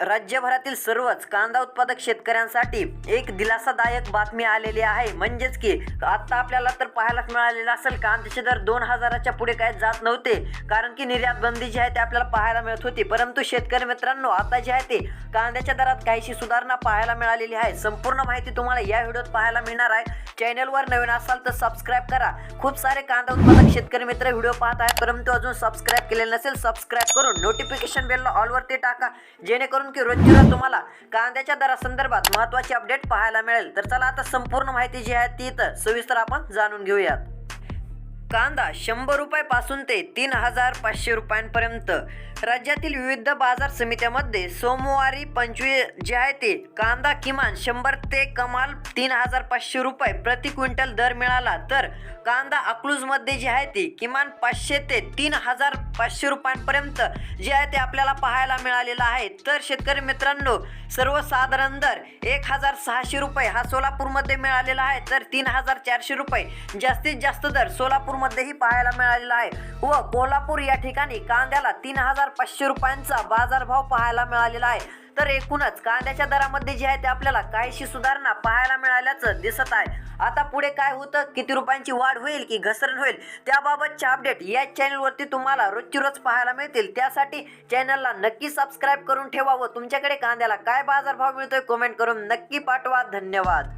राज्यभरातील सर्वच कांदा उत्पादक शेतकऱ्यांसाठी एक दिलासादायक बातमी आलेली आहे. म्हणजेच की आता आपल्याला तर पाहायला मिळालेलं असेल कांद्याचे दर दोन हजाराच्या पुढे काय जात नव्हते. कारण की निर्यात बंदी जी आहे ते आपल्याला पाहायला मिळत होती. परंतु शेतकरी मित्रांनो आता जे आहे ते कांद्याच्या दरात काहीशी सुधारणा पाहायला मिळालेली आहे. संपूर्ण माहिती तुम्हाला या व्हिडिओत पाहायला मिळणार आहे. चॅनलवर नवीन असाल तर सबस्क्राईब करा. खूप सारे कांदा उत्पादक शेतकरी मित्र व्हिडिओ पाहत आहेत परंतु अजून सबस्क्राईब केलेले नसेल सबस्क्राईब करून नोटिफिकेशन बेलला ऑलवरती टाका. जेणेकरून की रोजची रोज तुम्हाला कांद्याच्या दरासंदर्भात महत्त्वाची अपडेट पाहायला मिळेल. तर चला आता संपूर्ण माहिती जी आहे ती तर सविस्तर आपण जाणून घेऊयात. कांदा शंभर रुपयापासून ते तीन हजार पाचशे रुपयांपर्यंत. राज्यातील विविध बाजार समित्यामध्ये सोमवारी पंचवीस जे आहे ते कांदा किमान शंभर ते कमाल तीन हजार पाचशे रुपये प्रति क्विंटल दर मिळाला. तर कांदा अकलूजमध्ये जे आहे ते किमान पाचशे ते तीन हजार पाचशे रुपयांपर्यंत जे आहे ते आपल्याला पाहायला मिळालेलं आहे. तर शेतकरी मित्रांनो सर्वसाधारण दर एक हजार सहाशे रुपये हा सोलापूरमध्ये मिळालेला आहे. तर तीन हजार चारशे रुपये जास्तीत जास्त दर सोलापूर मध्येही पाहायला मिळालेला आहे. व कोल्हापूर या ठिकाणी कांद्याला तीन हजार पाचशे रुपयांचा बाजारभाव पाहायला मिळालेला आहे. तर एकूणच कांद्याच्या दरामध्ये जे आहे ते आपल्याला काहीशी सुधारणा पाहायला मिळाल्याचं दिसत आहे. आता पुढे काय होतं? किती रुपयांची वाढ होईल की घसरण होईल? त्याबाबतचे अपडेट या चॅनलवरती तुम्हाला रोजची रोज पाहायला मिळतील. त्यासाठी चॅनलला नक्की सबस्क्राईब करून ठेवा व तुमच्याकडे कांद्याला काय बाजारभाव मिळतोय कमेंट करून नक्की पाठवा. धन्यवाद.